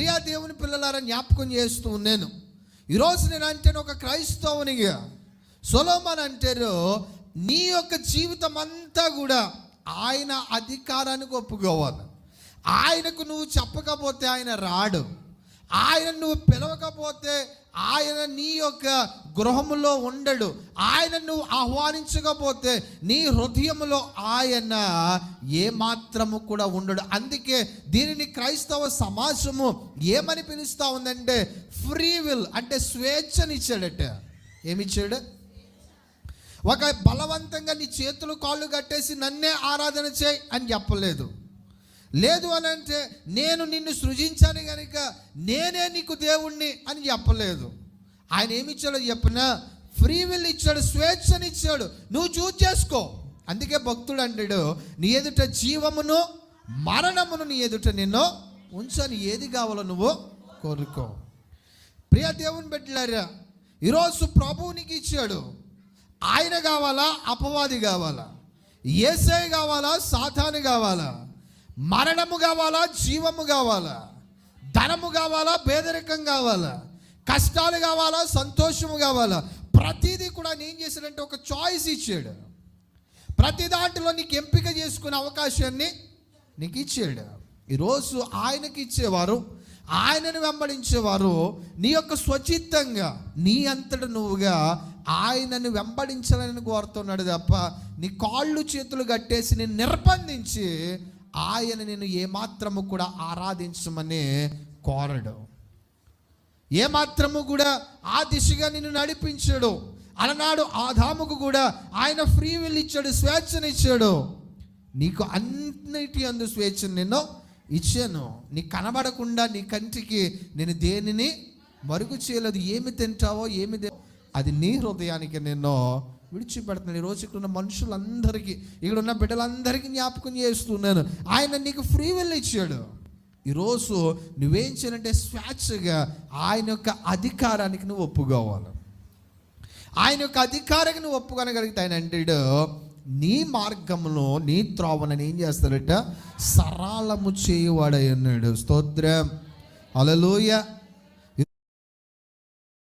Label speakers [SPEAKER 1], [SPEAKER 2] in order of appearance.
[SPEAKER 1] ప్రియా దేవుని పిల్లలారా జ్ఞాపకం చేస్తూ ఉన్నాను. ఈరోజు నేను అంటే ఒక క్రైస్తవునిగా. సొలోమన్ అంటారు నీ యొక్క జీవితం అంతా కూడా ఆయన అధికారానికి ఒప్పుకోవాలి. ఆయనకు నువ్వు చెప్పకపోతే ఆయన రాడు. ఆయన నువ్వు పిలవకపోతే ఆయన నీ యొక్క గృహములో ఉండడు. ఆయన నువ్వు ఆహ్వానించకపోతే నీ హృదయంలో ఆయన ఏమాత్రము కూడా ఉండడు. అందుకే దీనిని క్రైస్తవ సమాజము ఏమని పిలుస్తూ ఉందంటే ఫ్రీ విల్ అంటే స్వేచ్ఛనిచ్చాడట. ఏమిచ్చాడు? ఒక బలవంతంగా నీ చేతులు కాళ్ళు కట్టేసి నన్నే ఆరాధన చేయి అని చెప్పలేదు. లేదు అని అంటే నేను నిన్ను సృజించాను కనుక నేనే నీకు దేవుణ్ణి అని చెప్పలేదు. ఆయన ఏమి ఇచ్చాడో చెప్పిన? ఫ్రీ విల్ ఇచ్చాడు స్వేచ్ఛనిచ్చాడు. నువ్వు చూజ్ చేసుకో. అందుకే భక్తుడు అంటాడు నీ ఎదుట జీవమును మరణమును నీ ఎదుట నిన్ను ఉంచని ఏది కావాలో నువ్వు కోరుకో. ప్రియ దేవుని పెట్టారా ఈరోజు ప్రభువునికి ఇచ్చాడు. ఆయన కావాలా? అపవాది కావాలా? ఏసై కావాలా? సాతాను కావాలా? మరణము కావాలా జీవము కావాలా? ధనము కావాలా పేదరికం కావాలా? కష్టాలు కావాలా సంతోషము కావాలా? ప్రతిదీ కూడా నేను చేశాడంటే ఒక చాయిస్ ఇచ్చాడు. ప్రతి దాంట్లో నీకు ఎంపిక చేసుకునే అవకాశాన్ని నీకు ఇచ్చాడు. ఈరోజు ఆయనకి ఇచ్చేవారు ఆయనను వెంబడించేవారు నీ యొక్క స్వచిత్తంగా నీ అంతట నువ్వుగా ఆయనను వెంబడించాలని కోరుతున్నాడు తప్ప నీ కాళ్ళు చేతులు కట్టేసి నేను నిర్బంధించి ఆయన నేను ఏమాత్రము కూడా ఆరాధించమని కోరడు. ఏమాత్రము కూడా ఆ దిశగా నిన్ను నడిపించాడు. అలనాడు ఆదాముకు కూడా ఆయన ఫ్రీ విల్ ఇచ్చాడు స్వేచ్ఛనిచ్చాడు. నీకు అన్నిటి అందు స్వేచ్ఛను నేను ఇచ్చాను. నీ కనబడకుండా నీ కంటికి నేను దేనిని మరుగు చేయలేదు. ఏమి తింటావో ఏమి అది నీ హృదయానికి నేను విడిచిపెడుతున్నాను. ఈ రోజు ఇక్కడ ఉన్న మనుషులందరికీ ఇక్కడ ఉన్న బిడ్డలందరికీ జ్ఞాపకం చేస్తున్నాను. ఆయన నీకు ఫ్రీ వెళ్ళి ఇచ్చాడు. ఈరోజు నువ్వేం చేయాలంటే స్వేచ్ఛగా ఆయన యొక్క అధికారానికి నువ్వు ఒప్పుకోవాలి. ఆయన యొక్క అధికారానికి నువ్వు ఒప్పుకోనగలిగితే ఆయన అంటాడు నీ మార్గంలో నీ త్రోవనని ఏం చేస్తాడట? సరళము చేయువాడై అన్నాడు స్తోత్రం. అలలోయ